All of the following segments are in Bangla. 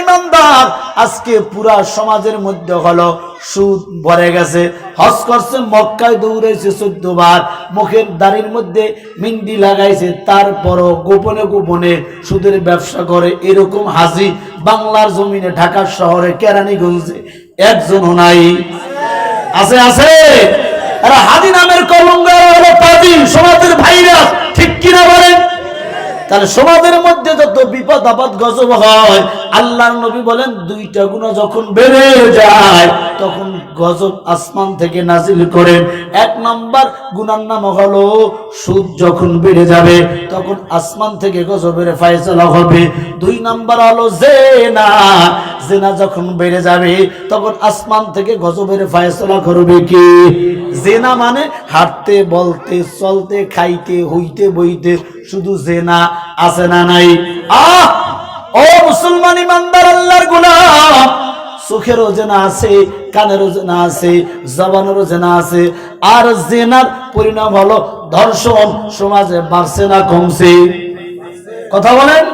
ইমানদার। আজকে পুরা সমাজের মধ্যে হলো সুদ ভরে গেছে। হজ করছে মক্কায় দৌড়াইছে চোদ্দ বার মুখের দাড়ির মধ্যে মিন্দি লাগাইছে, তারপরও গোপনে গোপনে সুদের ব্যবসা করে। এরকম হাজি বাংলার জমিনে ঢাকার শহরে কেরানীগঞ্জে একজনও নাই। আছে আছে? হাদি নামের কলঙ্ক এরা হলো পাজি সমাজের ভাইরা ঠিক কিনা বলেন তাহলে সমাজের মধ্যে যত বিপদ আপদ গজব হয়, আল্লাহর নবী বলেন, দুইটা গুণা যখন বেড়ে যায়, তখন গজব আসমান থেকে নাজিল করেন। এক নম্বর গুণার নাম হলো, সুদ যখন বেড়ে যাবে, তখন আসমান থেকে গজবের ফায়সলা হবে। দুই নাম্বার হলো জেনা জেনা যখন বেড়ে যাবে, তখন আসমান থেকে গজবের ফায়সালা করবে কি? জেনা মানে হাঁটতে, বলতে, চলতে, খাইতে, হইতে, বইতে, শুধু জেনা আছে না নাই। আহ! ও মুসলমান ইমানদার, আল্লাহর গোলাম। চোখেরও জেনা আছে কানেরও জেনা আছে জবানেরও জেনা আছে। আর জেনার পরিণাম হলো ধর্ষণ, সমাজে বাড়ছে না, কমছে। কথা বলেন?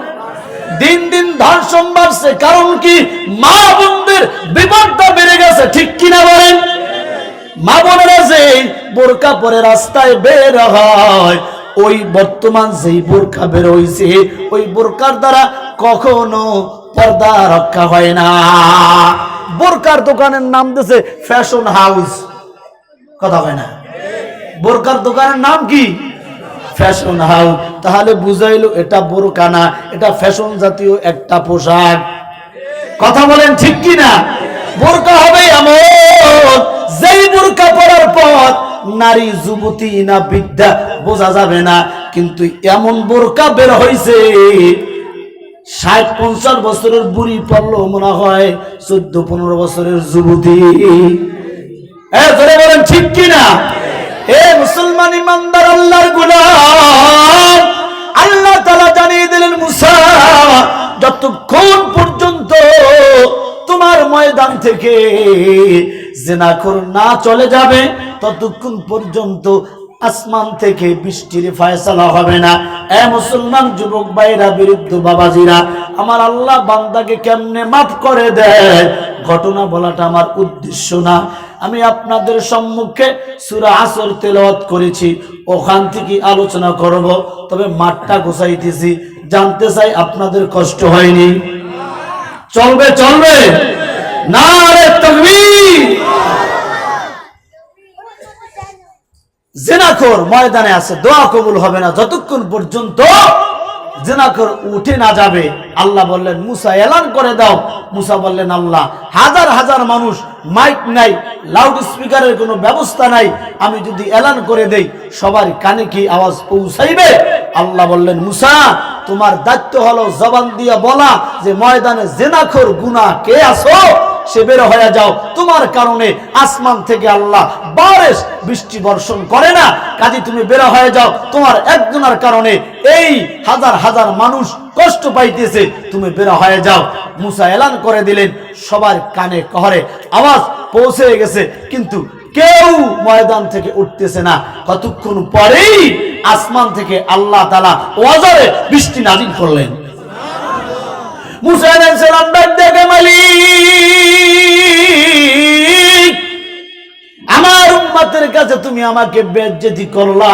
দিন দিন ধর্ষণ বাড়ছে। কারণ কি? মা বোনদের বিপদটা বেড়ে গেছে, ঠিক কিনা বলেন? মা বোনেরা যে বোরকা পরে রাস্তায় বের হয়, ওই বর্তমান যেই বোরকা বের হইছে ওই বোরকার দ্বারা কখনো পর্দা রক্ষা হয় না। বোরকার দোকানের নাম দিছে ফ্যাশন হাউস। কথা হয় না? বোরকার দোকানের নাম কি? Fashion house. তাহলে বুঝাইলো এটা বোরকা না এটা ফ্যাশন জাতীয় একটা পোশাক। কথা বলেন ঠিক কি না বোরকা হবে এমন, যেই বোরকা পরার পর নারী, যুবতী না বিদ্যা বোঝা যাবে না। কিন্তু এমন বোরকা বের হইছে, ষাট, পঞ্চাশ বছরের বুড়ি পড়ল মনে হয়, চোদ্দ, পনেরো বছরের যুবতী। ধরে বলেন ঠিক কিনা? এ মুসলমান ইমানদার, আল্লাহর গুলাম। আল্লাহ তালা জানিয়ে দিলেন, মুসা, যতক্ষণ পর্যন্ত তোমার ময়দান থেকে জেনাখর না চলে যাবে, ততক্ষণ পর্যন্ত আসমান থেকে বৃষ্টির ফায়সালা হবে না। এ মুসলমান যুবক ভাইরা বিরুদ্ধ বাবাজিরা, আমার আল্লাহ বান্দাকে কেমনে মাফ করে দেয়? ঘটনা বলাটা আমার উদ্দেশ্য না। আমি আপনাদের সম্মুখে সুরা আসর তেলাওয়াত করেছি, ওখান থেকে আলোচনা করব, তবে মাঠটা গোছাইতেছি। জানতে চাই আপনাদের কষ্ট হয়নি? চলবে চলবে। না রে তকবীর! জেনাখোর ময়দানে আছে, দোয়া কবুল হবে না। যতক্ষণ পর্যন্ত জেনাখোর উঠে না যাবে, আল্লাহ বললেন, মুসা, এলান করে দাও। মুসা বললেন, আল্লাহ, হাজার হাজার মানুষ, মাইক নাই লাউড স্পিকারের কোনো ব্যবস্থা নাই। আমি যদি এলান করে দেই, সবার কানে কি আওয়াজ পৌঁছাইবে? আল্লাহ বললেন, মুসা, তোমার দায়িত্ব হলো জবান দিয়া বলা যে ময়দানে জেনাখোর গুনাহ কে আসো সে বের হয়ে যাও। তোমার কারণে আসমান থেকে আল্লাহ বারেস বৃষ্টি বর্ষণ করে না। কাজে তুমি বের হয়ে যাও। তোমার একজনের কারণে এই হাজার হাজার মানুষ কষ্ট পাইতেছে। তুমি বের হয়ে যাও। মুসা এলান করে দিলেন সবার কানে কহরে। আওয়াজ পৌঁছে গেছে, কিন্তু কেউ ময়দান থেকে উঠতেছে না। কতক্ষণ পরেই আসমান থেকে আল্লাহ তালা ওয়াজারে বৃষ্টি নাজিল করলেন। আমার উম্মতের কাছে তুমি আমাকে করলা।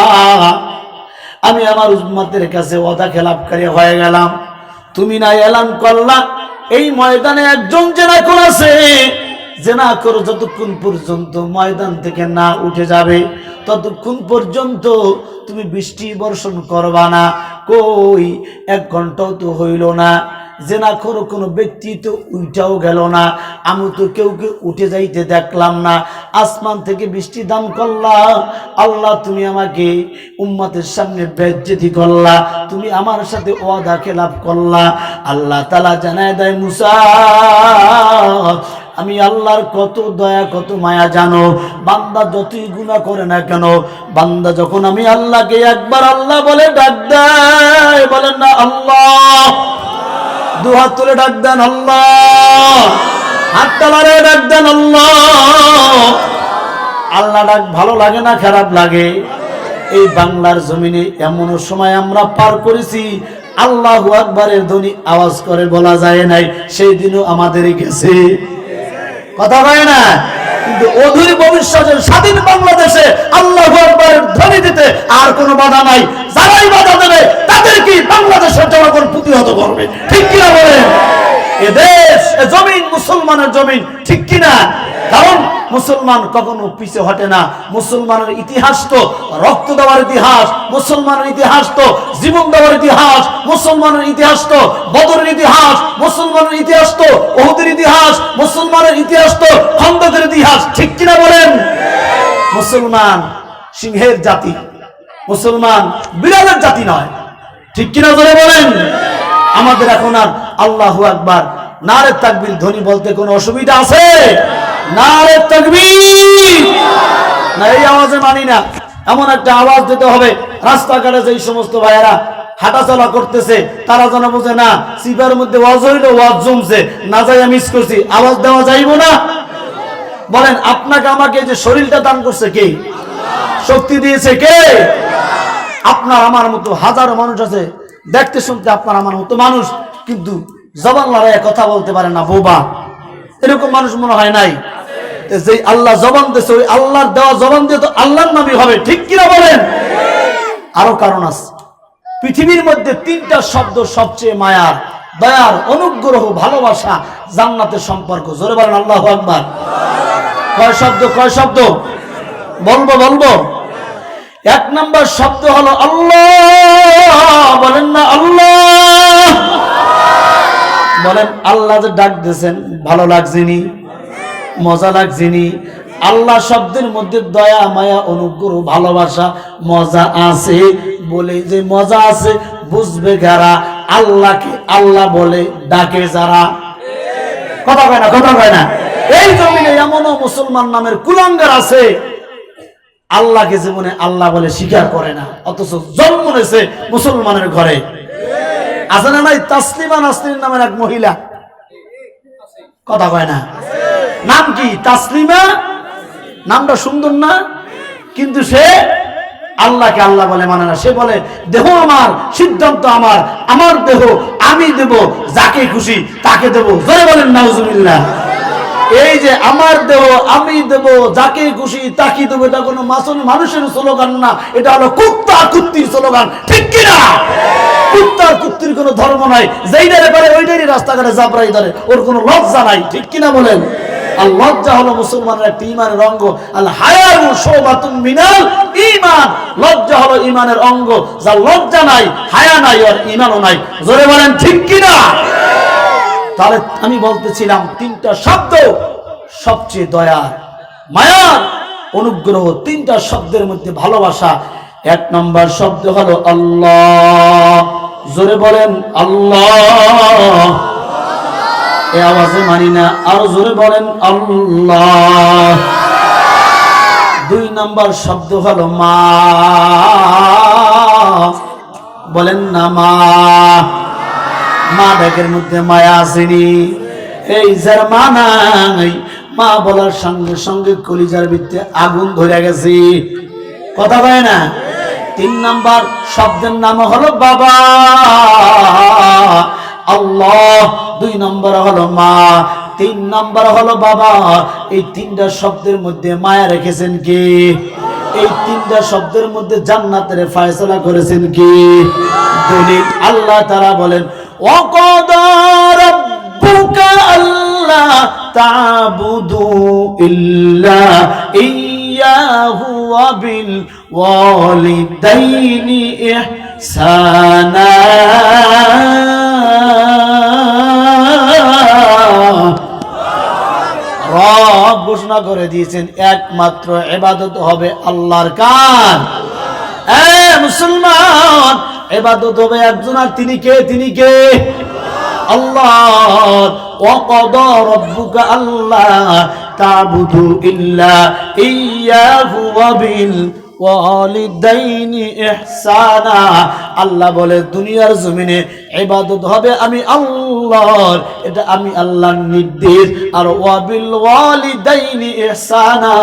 আমি আমার উম্মতের কাছে ওদা খেলাপকারী হয়ে গেলাম। তুমি না করলা। এই ময়দানে একজন জেনা কোন আছে। জেনা করো যতক্ষণ পর্যন্ত ময়দান থেকে না উঠে যাবে, ততক্ষণ পর্যন্ত তুমি বৃষ্টি বর্ষণ করবা না। কই? এক ঘন্টাও তো হইল না। জেনা করো, কোনো ব্যক্তি তো উইটাও গেল না। আমি তো কেউ কেউ উঠে যাইতে দেখলাম না। আসমান থেকে বৃষ্টি দান করলাম আল্লাহ, তুমি আমাকে উম্মতের সামনে বেজ্জেতি করলা। তুমি আমার সাথে ওয়াদা খেলাপ করলা। আল্লাহ তালা জানায় দেয়, মুসা, আমি আল্লাহর কত দয়া, কত মায়া জানো। বান্দা যতই গুণা করে না কেন, বান্দা যখন আমি আল্লাহকে একবার আল্লাহ বলে ডাক দেয়, বলেন না, আল্লাহ দু হাত তুলে ডাক দেন আল্লাহ। ডাক দেন আল্লাহ। ডাক ভালো লাগে না খারাপ লাগে? এই বাংলার জমিনে এমন সময় আমরা পার করেছি, আল্লাহ আকবরের ধ্বনি আওয়াজ করে বলা যায় নাই, সেই দিনও আমাদের গেছে। কথা হয় না? কিন্তু অধুর ভবিষ্যতের স্বাধীন বাংলাদেশে আল্লাহ আকবরের ধ্বনি দিতে আর কোনো বাধা নাই। যারাই বাধা দেবে তাদের কি বাংলাদেশের জনগণ প্রতিহত করবে। ঠিক কিনা বলেন? এ দেশ, এ জমিন, মুসলমানের জমিন, ঠিক কিনা? কারণ মুসলমান কখনো পিছে হটে না। মুসলমানের ইতিহাস তো রক্ত দেওয়ার ইতিহাস, মুসলমানের ইতিহাস তো জীবন দেওয়ার ইতিহাস, মুসলমানের ইতিহাস তো বদরের ইতিহাস, মুসলমানের ইতিহাস তো ওহুদের ইতিহাস, মুসলমানের ইতিহাস তো খন্দকের ইতিহাস। ঠিক কিনা বলেন? মুসলমান সিংহের জাতি, মুসলমান বিড়ালের জাতি নয়। ঠিক কিনা ধরে বলেন? আমাদের এখন আর আল্লাহু আকবার, নারে তাকবীর ধ্বনি বলতে কোনো অসুবিধা আছে? নারে তাকবীর। না, এই আওয়াজে মানি না। এমন একটা আওয়াজ দিতে হবে। রাস্তাঘাটে যেই সমস্ত ভাইয়েরা হাঁটাচলা করতেছে, তারা যেন বোঝে না, সিপার মধ্যে ওয়াজ হইল, ওয়াজ জমছে। না যাই মিস করছি। আওয়াজ দেওয়া যাইব না? বলেন, আপনাকে আমাকে যে শরীরটা দান করছে কে? শক্তি দিয়েছে কে? আপনার আমার মতো হাজারো মানুষ আছে। দেখতে শুনতে আপনার আমার মতো মানুষ, কিন্তু জবান লড়াইয়ে কথা বলতে পারে না, বোবা। এরকম মানুষ মনে হয় নাই। যেই আল্লাহ জবান দিয়েছে, ওই আল্লাহর দেওয়া জবান দিয়ে তো আল্লাহর নামই হবে। ঠিক কিনা বলেন? আরও কারণ আছে। পৃথিবীর মধ্যে তিনটা শব্দ সবচেয়ে মায়ার। দয়ার, অনুগ্রহ, ভালোবাসা, জান্নাতের সম্পর্ক। জোরে বলেন, আল্লাহ আকবার। কয় শব্দ কয় শব্দ? বলব বলব। এক নম্বর শব্দ হলো আল্লাহ। বলেন না, আল্লাহ। বলেন, আল্লাহ যে ডাক দিয়েছেন, ভালো লাগছেনি মজা লাগছেনি আল্লাহ শব্দের মধ্যে দয়া, মায়া, অনুগ্রহ, ভালোবাসা, মজা আছে বলে যে মজা আছে, বুঝবে যারা, আল্লাহকে আল্লাহ বলে ডাকে যারা। কথা কয় না, কথা কয় না। এই জমিনে এমনও মুসলমান নামের কুলাঙ্গার আছে, আল্লাহকে জীবনে আল্লাহ বলে স্বীকার করে না, অথচ জন্ম নেছে মুসলমানের ঘরে। আছে না নাই? তাসলিমা নাসরিন নামের এক মহিলা। কথা কয় না। নাম কি? তাসলিমা? নামটা সুন্দর না? কিন্তু সে আল্লাহকে আল্লাহ বলে মানে না, সে বলে, দেহ আমার, সিদ্ধান্ত আমার আমার দেহ আমি দেব, যাকে খুশি তাকে দেব। জয় বলেন, নাউজুবিল্লাহ। এই যে আমার দেহ আমি দেব, যাকে খুশি তাকে দেবো, এটা কোনো মাসুম মানুষের স্লোগান না। এটা হলো কুত্তা কুত্তির স্লোগান। ঠিক কিনা কুত্তার কুত্তির কোনো ধর্ম নাই। যেইটারে পারে ওইটারই রাস্তাঘাটে জাবরাই ধরে। ওর কোনো লজ্জা নাই। ঠিক কিনা বলেন? আর লজ্জা হলো মুসলমানের একটি ইমানের অঙ্গ। আল হায়ারু শোবাতুন মিনাল ইমান লজ্জা হলো ইমানের অঙ্গ, যার লজ্জা নাই, হায়া নাই আর ইমানও নাই। জোরে বলেন, ঠিক কিনা? তাহলে আমি বলতেছিলাম, তিনটা শব্দ সবচেয়ে দয়া মায়া অনুগ্রহ, তিনটা শব্দের মধ্যে ভালোবাসা। এক নম্বর শব্দ হলো আল্লাহ। জোরে বলেন, আল্লাহ। এ আওয়াজে মানি না, আরও জোরে বলেন আল্লাহ। দুই নম্বর শব্দ হলো মা। বলেন না মা। মা ডাকের মধ্যে মায়া আসেনি। এই যার মা নাই, মা বলার সঙ্গে সঙ্গে কলিজার ভিত্তে আগুন ধরে গেছে। কথা বলে না? তিন নাম্বার শব্দের নাম হলো বাবা। আল্লাহ। দুই নম্বর হলো মা, তিন নম্বর হলো বাবা। এই তিনটা শব্দের মধ্যে মায়া রেখেছেন কি? এই তিনটা শব্দের মধ্যে জান্নাতের ফায়সলা করেছেন কি? দলিল আল্লাহ তারা বলেন অকদর আল্লাহ তাবুদু ইল্লা ইয়াহু বিল ওয়ালিদাইনি ইহসানা। ঘোষণা করে দিয়েছেন একমাত্র এবাদত হবে আল্লাহর কান এ মুসলমান এবাদত হবে একজন আর তিনি কে তিনি কে আল্লাহ وقضى ربك ألا تعبدوا إلا إياه وبال ওয়ালিদাইনি ইহসানা আল্লাহ বলে, দুনিয়ার জমিনে এবাদত হবে আমি আল্লাহর। এটা আমি আল্লাহর নির্দেশ। আর ওয়াবিল ওয়ালিদাইনি ইহসানা।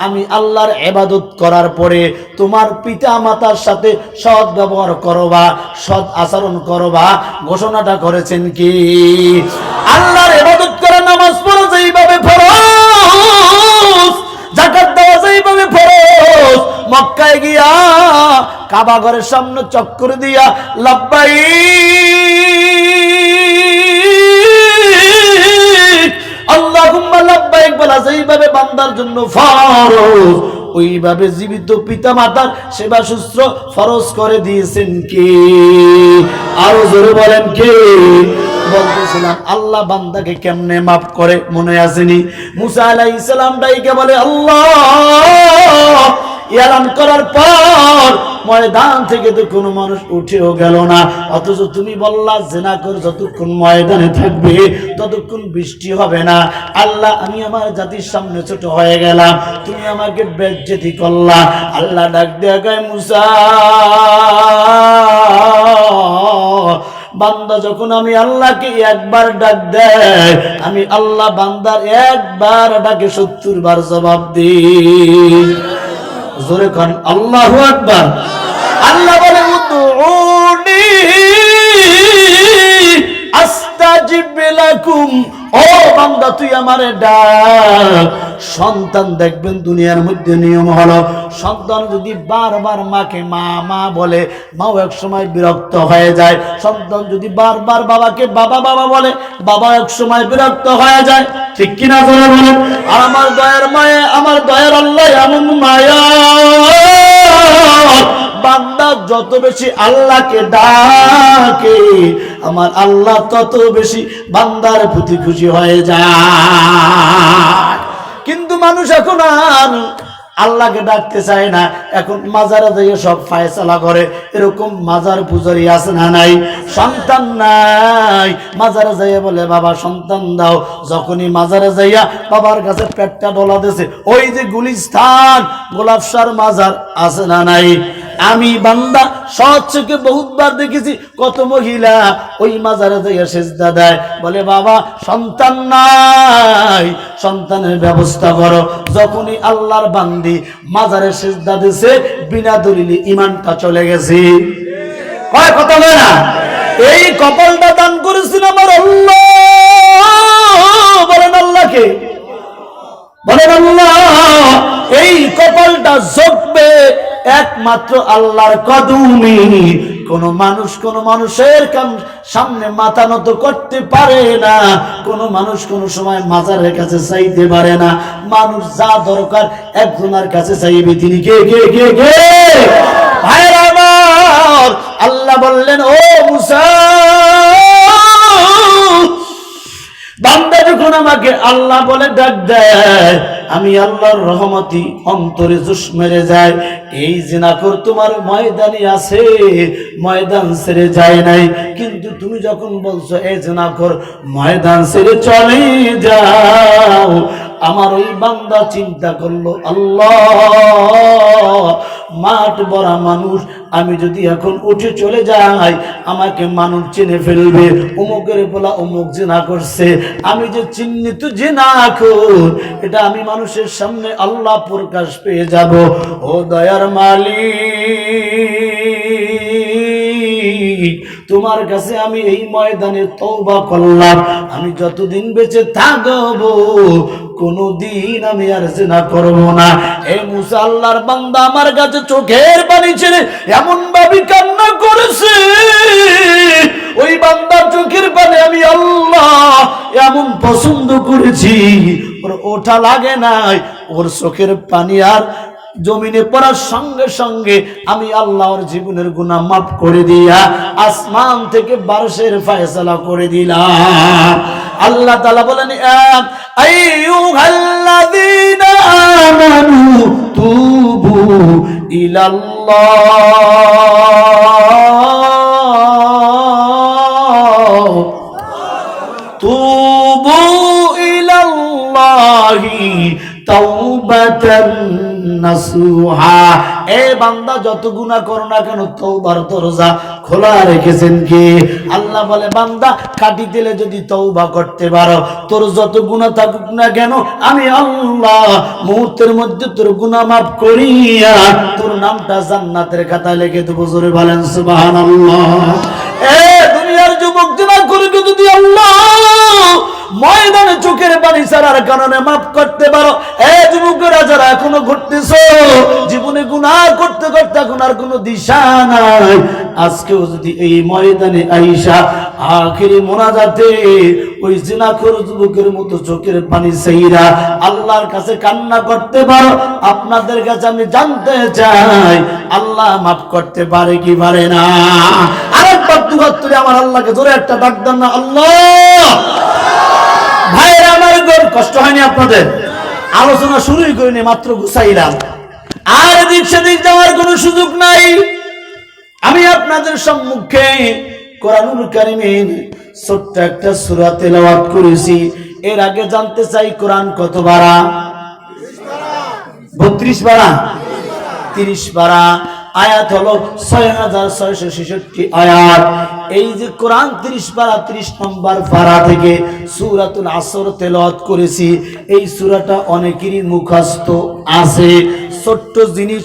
আমি আল্লাহর এবাদত করার পরে তোমার পিতা মাতার সাথে সৎ ব্যবহার করবা, সৎ আচরণ করবা। ঘোষণাটা করেছেন কি? আল্লাহর মক্কায় গিয়া কাবা ঘরের সামনে চক্কর দিয়া মাতার সেবা করে দিয়েছেন কে? আরও বলেন কে? বলতেছিলাম, আল্লাহ বান্দাকে কেমনে মাফ করে মনে আসেনি? মুসা আলাইহিস সালাম ডাইকে বলে, আল্লাহ এলান করার পর ময়দান থেকে তো কোনো মানুষ উঠেও গেল না। অথচ তুমি বললা, জেনা কর, যতক্ষণ ময়দানে থাকবে, ততক্ষণ বৃষ্টি হবে না। আল্লাহ, আমি আমার জাতির সামনে ছোট হয়ে গেলাম। তুমি আমাকে বেজ্জেতি করলা। আল্লাহ ডাক দেয়া গায় মুসা, বান্দা, যখন আমি আল্লাহকে একবার ডাক দেয়, আমি আল্লাহ বান্দার একবার ডাকে সত্তর বার জবাব দিই। জোরে কান আল্লাহু আকবার। আল্লাহ বলে উদউনি আস্তাজিব লাকুম ও বান্দা, তুই আমারে ডাক। সন্তান দেখবেন দুনিয়ার মধ্যে নিয়ম হলো, সন্তান যদি বারবার মাকে মা মা বলে, মাও এক সময় বিরক্ত হয়ে যায়। সন্তান যদি বারবার বাবাকে বাবা বাবা বলে, বাবা এক সময় বিরক্ত হয়ে যায়। ঠিক কিনা করে বলেন? আর আমার দয়ার মায়ে, আমার দয়ার আল্লাহ এমন মায়া। বান্দা যত বেশি আল্লাহকে ডাকে, আমার আল্লাহ তত বেশি বান্দার প্রতি খুশি হয়ে যায়। কিন্তু মানুষ এখন আর আল্লাহকে ডাকতে চায় না। এখন মাজারে যাইয়ে সব ফায়সালা করে। এরকম মাজার পূজারি আছে না নাই? সন্তান নাই। মাজারে যাইয়া বলে, বাবা, সন্তান দাও। যখনই মাজারে যাইয়া বাবার কাছে পেটটা ডলা দিছে, ওই যে গুলিস্থান গোলাপসার মাজার আছে না নাই? আমি বান্দা, সৎ চোখে বহুতবার দেখেছি, কত মহিলা ওই মাজারে যাইয়া সেজদা দেয়। বলে, বাবা, সন্তান নাই। সন্তানের ব্যবস্থা করো। যখনই আল্লাহর বান্দি মাজারে সেজদা দিছে, বিনা দলিলে ইমানটা চলে গেছে। কয় কথা বলে না? এই কপালটা দান করেছিল আমার আল্লাহ। বলেন আল্লাহকে। এই কপালটা জপবে একমাত্র আল্লাহর কদমি। কোন মানুষ কোন মানুষের সামনে মাথা নত করতে পারে না, কোন মানুষ কোন সময় মাজারের কাছে চাইতে পারে না। মানুষ যা দরকার একজনের কাছে চাইবে, তিনি কে কে কে কে? ভাইরা আল্লাহ বললেন, ও মুসা বান্দা যখন আমাকে আল্লাহ বলে ডাক দেয়, আমি আল্লাহর রহমতি অন্তরে জুস মেরে যায়। এই জিনাকর তোমার ময়দানে আছে, ময়দান ছেড়ে যায় নাই। কিন্তু তুমি যখন বলছো এই জিনাকর ময়দান ছেড়ে চলে যাও আমার ওই বান্দা চিন্তা করল, আল্লাহ, মাঠ ভরা মানুষ, আমি যদি এখন উঠে চলে যাই, আমাকে মানুষ চিনে ফেলবে। অমুকের বলা অমুক জেনা করছে। আমি যে চিহ্নিত জেনা এটা আমি মানুষের সামনে আল্লাহ প্রকাশ পেয়ে যাব। ও দয়ার মালিক তোমার কাছে আমি এই ময়দানে তওবা করলাম। আমি যতদিন বেঁচে থাকব, কোনদিন আমি আর জেনা করব না। এই মুসা আল্লাহর বান্দা আমার কাছে চোখের পানি ছেড়ে এমন ভাবে কান্না করেছে। ওই বান্দার চোখের পানি আমি আল্লাহ এমন পছন্দ করেছি। ওর ওঠা লাগে নাই, ওর চোখের পানি আর জমিনে পড়ার সঙ্গে সঙ্গে আমি আল্লাহর জীবনের গুণা মাফ করে দিয়া আসমান থেকে বারসের ফায়সালা করে দিলাম। আল্লাহ তালা বলেন তুবু ইলাল্লাহি তাওবাতান নাসুহা। এ বান্দা যত করো না কেন দরজা খোলা রেখেছেন কি? আল্লাহ বলে, বান্দা, কাটি দিলে যদি তওবা করতে পারো, তোর যত গুনাহ থাকুক না কেন, আমি আল্লাহ মুহূর্তের মধ্যে তোর গুনাহ মাফ করিয়া তোর নামটা জান্নাতের খাতায় লিখে দেবো, জোরে বলেন সুবহানাল্লাহ। এ দুনিয়ার যুবক দিনা করে যদি আল্লাহ ময়দানে চোখের পানি ছাড়ার কারণে মাফ করতে পারো। এ যুবকেরা, যারা এখনও ঘুরতেছো, জীবনে গুনাহ করতে করতে এখন আর কোনো দিশা নাই। আজকেও যদি এই ময়দানে আইসা আখেরি মোনাজাতে ওই জিনাখোর যুবকের মতো চোখের পানি সেইরা আল্লাহর কাছে কান্না করতে পারো। আপনাদের কাছে আমি জানতে চাই, আল্লাহ মাফ করতে পারে কি পারে না? আরেকবার দুহাত তুলে আমার আল্লাহকে জোরে একটা ডাক দেন না, আল্লাহ! গর কষ্ট হয়নি আপনাদের। আলোচনা শুরুই করিনি, মাত্র গুছাইলাম। আর এদিক সেদিক যাওয়ার কোনো সুযোগ নাই। আমি আপনাদের সম্মুখে কোরআনুল কারিমের ছোট্ট একটা সূরা তেলাওয়াত করেছি। এর আগে জানতে চাই কোরআন কত বারা? বত্রিশ বারা? তিরিশ বারা। আয়াত হলো ছয় হাজার ছয়শো ছেষট্টি আয়াত। এই যে কোরআন তিরিশ পারা তিরিশ নম্বর পারা থেকে সুরাতুল আসর তেলত করেছি, এই সুরাটা অনেকেরই মুখস্থ আছে। ছোট্ট জিনিস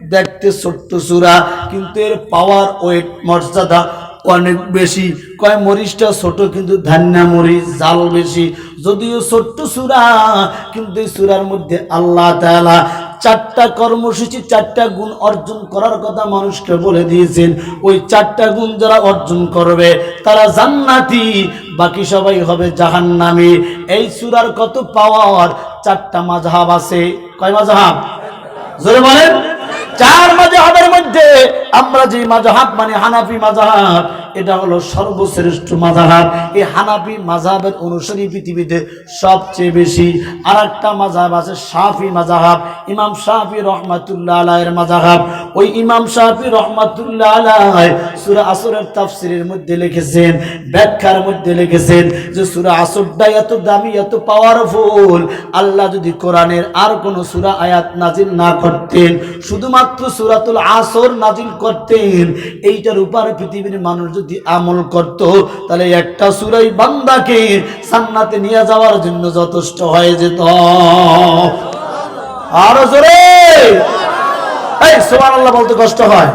দেখতে ছোট্ট সুরা, কিন্তু এর পাওয়ার ওয়েট মর্যাদা অনেক বেশি। কয় মরিচটা ছোট কিন্তু ধান্যা মরিচ, জাল বেশি। যদিও ছোট্ট সুরা, কিন্তু এই সুরার মধ্যে আল্লাহ তাআলা চারটা কর্মসূচি, চারটা গুণ অর্জন করার কথা মানুষকে বলে দিয়েছেন। ওই চারটা গুণ যারা অর্জন করবে, তারা জান্নাতি, বাকি সবাই হবে জাহান্নামী। এই সুরার কত পাওয়ার চারটা মাঝহাব আছে। কয় মাঝহাব? জোরে বলেন। চার মাঝহাবের মধ্যে আমরা যে মাঝহাব মানে হানাফি মাঝহাব এটা হলো সর্বশ্রেষ্ঠ মাঝহাব এই হানাফি মাঝহাবের অনুসারী পৃথিবীতে সবচেয়ে বেশি আর একটা মাঝহাব আছে শাফি মাঝহাব ইমাম শাফি রহমাতুল্লাহ আলাইয়ের মাঝহাব ওই ইমাম শাফি রহমাতুল্লাহ আলাই সূরা আসরের তাফসিরের মধ্যে লিখেছেন, ব্যাখ্যার মধ্যে লিখেছেন যে সুরা আসরটা এত দামি, এত পাওয়ারফুল আল্লাহ যদি কোরআনের আর কোন সুরা আয়াত নাজিল না করতেন, শুধুমাত্র সূরাতুল আসর নাজিল করতেন। এইটার উপরে পৃথিবীর মানুষ যদি আমল করত, তাহলে একটা সূরাই বান্দাকে জান্নাতে নিয়ে যাওয়ার জন্য যথেষ্ট হয়ে যেত। আরও জোরে! এই, সুবহানাল্লাহ বলতে কষ্ট হয়।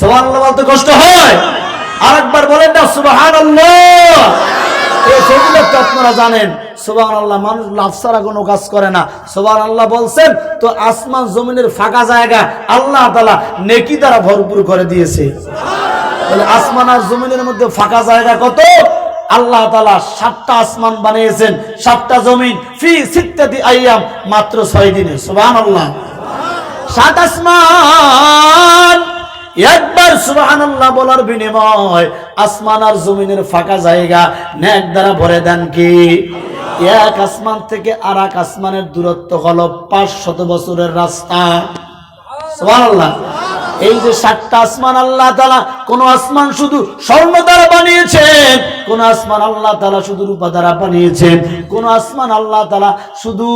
সুবহানাল্লাহ বলতে কষ্ট হয়। আরেকবার বলেন না, সুবহানাল্লাহ। এই ফজিলত তো আপনারা জানেন। সুবাহ আল্লাহ মানুষ লাভ ছাড়া কোনো কাজ করে না। সুবাহ আল্লাহ বলছেন, তো আসমান জমিনের ফাঁকা জায়গা আল্লাহ তালা নেকি দ্বারা ভরপুর করে দিয়েছে। আসমান আর জমিনের মধ্যে ফাঁকা জায়গা কত? আল্লাহ তালা সাতটা আসমান বানিয়েছেন, সাতটা জমিন, ফি সিত্তাতি আইয়াম, মাত্র ছয় দিনে। সুবাহ আল্লাহ সাত আসমান, একবার সুবহানাল্লাহ বলার বিনিময়, আসমান আর জমিনের ফাঁকা জায়গা নেক দ্বারা ভরে দেন কি? এক আসমান থেকে আর এক আসমানের দূরত্ব হলো পাঁচ শত বছরের রাস্তা। এই যে সাতটা আসমান আল্লাহ তালা কোন আসমান শুধু স্বর্ণ দ্বারা বানিয়েছেন কোন আসমান আল্লাহ তালা শুধু রূপা দ্বারা বানিয়েছেন কোন আসমান আল্লাহ তালা শুধু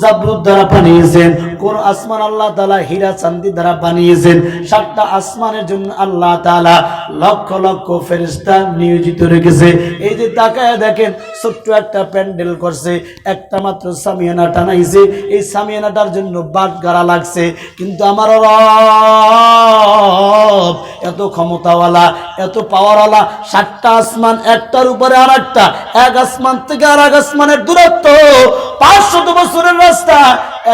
জাবরুদ দ্বারা বানিয়েছেন কোন আসমান আল্লাহ তালা হীরা চান্দি দ্বারা বানিয়েছেন সাতটা আসমানের জন্য আল্লাহ তালা লক্ষ লক্ষ ফেরিস্তা নিয়োজিত রেখেছে। এই যে তাকায় দেখেন ছোট্ট একটা প্যান্ডেল করছে, একটা মাত্র সামিয়ানা টানাইছে। এই সামিয়ানাটার জন্য বাট গাড়া লাগছে, কিন্তু আমার এত ক্ষমতাওয়ালা, এত পাওয়ারওয়ালা, সাতটা আসমান, একটার উপরে আর একটা এক আসমান থেকে আর এক আসমানের দূরত্ব, পাঁচশত বছরের রাস্তা,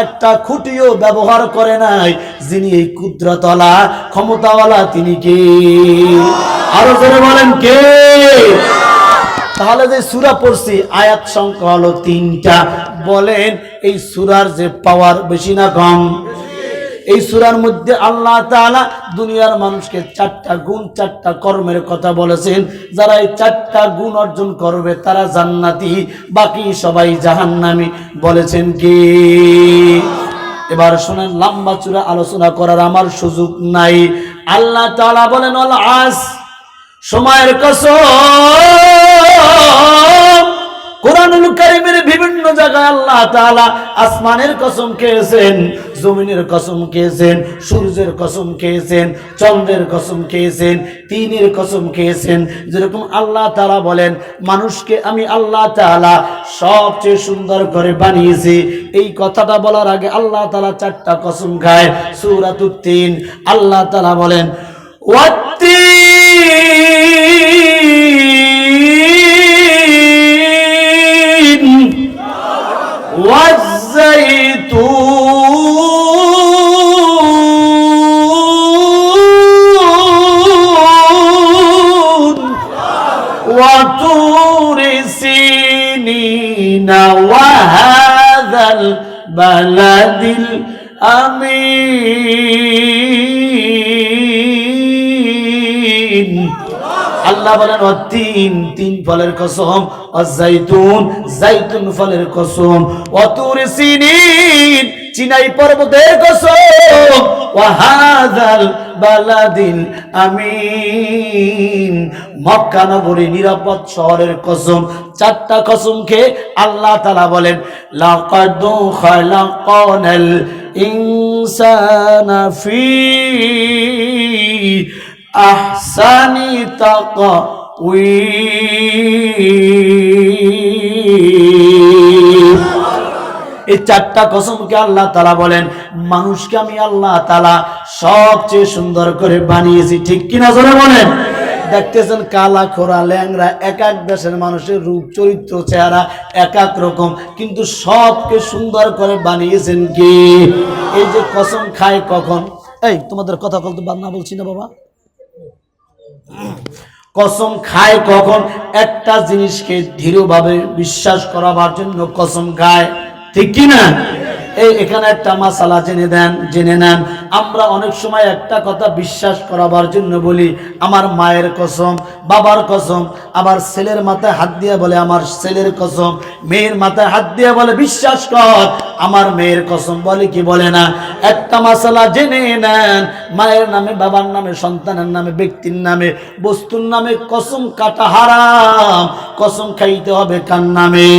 একটা খুঁটিও ব্যবহার করে নাই, যিনি এই কুদ্রতলা ক্ষমতাওয়ালা তিনি কে? আরও জোরে বলেন কে? তাহলে যে সুরা পড়ছি, আয়াত সংখ্যা হলো তিনটা। বলেন, এই সুরার যে পাওয়ার বেশি না কম? এই সুরার মধ্যে আল্লাহ তাআলা দুনিয়ার মানুষকে চারটা গুণ, চারটা কর্মের কথা বলেছেন। যারা এই চারটা গুণ অর্জন করবে, তারা জান্নাতি, বাকি সবাই জাহান্নামী। বলেছেন কি? এবার শোনেন, লম্বা চূড়া আলোচনা করার আমার সুযোগ নাই। আল্লাহ তাআলা বলেন অল আস সময়ের কসম। কোরআনুল কারিমের বিভিন্ন জায়গায় আল্লাহ তাআলা আসমানের কসম খেয়েছেন, জমিনের কসম খেয়েছেন, সূর্যের কসম খেয়েছেন, চন্দ্রের কসম খেয়েছেন, তিনের কসম খেয়েছেন। যেরকম আল্লাহ তাআলা বলেন, মানুষকে আমি আল্লাহ তাআলা সবচেয়ে সুন্দর করে বানিয়েছি। এই কথাটা বলার আগে আল্লাহ তাআলা চারটা কসম খায়। সূরাতুত তিন, আল্লাহ তাআলা বলেন, ওয়াত্তিন وهذا البلد الأمين. আল্লাহ বলেন তিন তিন ফলের কসম ও জাইতুন ফলের কসম ও তুর সিনিন, চিনাই পর্বতের কসম ও হাযাল বালাদিল আমিন। মক্কা নগরী নিরাপদ শহরের কসম, চারটা কসম খেয়ে আল্লাহ তাআলা বলেন, লাকাদ খালাকানাল ইনসানা ফি আহসানি তাকওয়িম এই চারটা কসমকে আল্লাহ তালা বলেন, মানুষকে আমি আল্লাহ তালা সবচেয়ে সুন্দর করে বানিয়েছি, ঠিক কিনা জোরে বলেন? দেখতেছেন কালা খোরা ল্যাংরা এক এক দেশের মানুষের রূপ, চরিত্র, চেহারা এক এক রকম, কিন্তু সবকে সুন্দর করে বানিয়েছেন কি? এই যে কসম খায় কখন? এই, তোমাদের কথা বলতে না বলছি না বাবা। কসম খায় কখন? একটা জিনিসকে দৃঢ়ভাবে বিশ্বাস করাবার জন্য কসম খায়। ঠিক কি না এই, এখানে একটা মাসালা জেনে দেন, জেনে নেন। আমরা অনেক সময় একটা কথা বিশ্বাস করাবার জন্য বলি, আমার মায়ের কসম, বাবার কসম, আবার ছেলের মাথায় হাত দিয়ে বলে, আমার ছেলের কসম, মেয়ের মাথায় হাত দিয়ে বলে, বিশ্বাস কর, আমার মেয়ের কসম বলে কি বলে না? একটা মাসালা জেনে নেন, মায়ের নামে, বাবার নামে, সন্তানের নামে, ব্যক্তির নামে, বস্তুর নামে কসম কাটা হারাম, কসম খাইতে হবে কার নামে?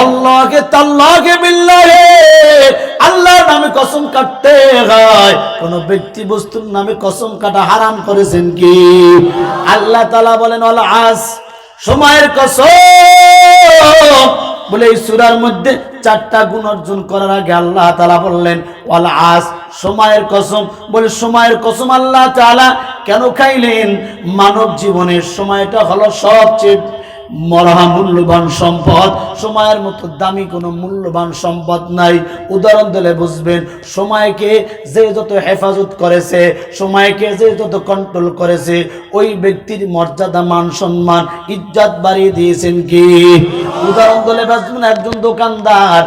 অল্লাহকে তাল্লাহকে বিল্লাহে। আল্লাহর নামে কসম কাটতে হয়। কোন ব্যক্তি বস্তুর নামে কসম কাটা হারাম করেছেন কি? আল্লাহ তালা বলেন অল আস সময়ের কসম। বলে এই সুরার মধ্যে চারটা গুণ অর্জন করার আগে আল্লাহ তালা বললেন আস সময়ের কসম। বলে সময়ের কসম আল্লাহ তালা কেন খাইলেন? মানব জীবনের সময়টা হলো সবচেয়ে মরহা মূল্যবান সম্পদ। সময়ের মতো দামি কোনো মূল্যবান সম্পদ নাই। উদাহরণ দিলে বুঝবেন, সময়কে যে যত হেফাজত করেছে, সময়কে যে যত কন্ট্রোল করেছে, ওই ব্যক্তির মর্যাদা, মান, সম্মান ইজ্জাত বাড়িয়ে দিয়েছেন কি? উদাহরণ দিলে বুঝবেন একজন দোকানদার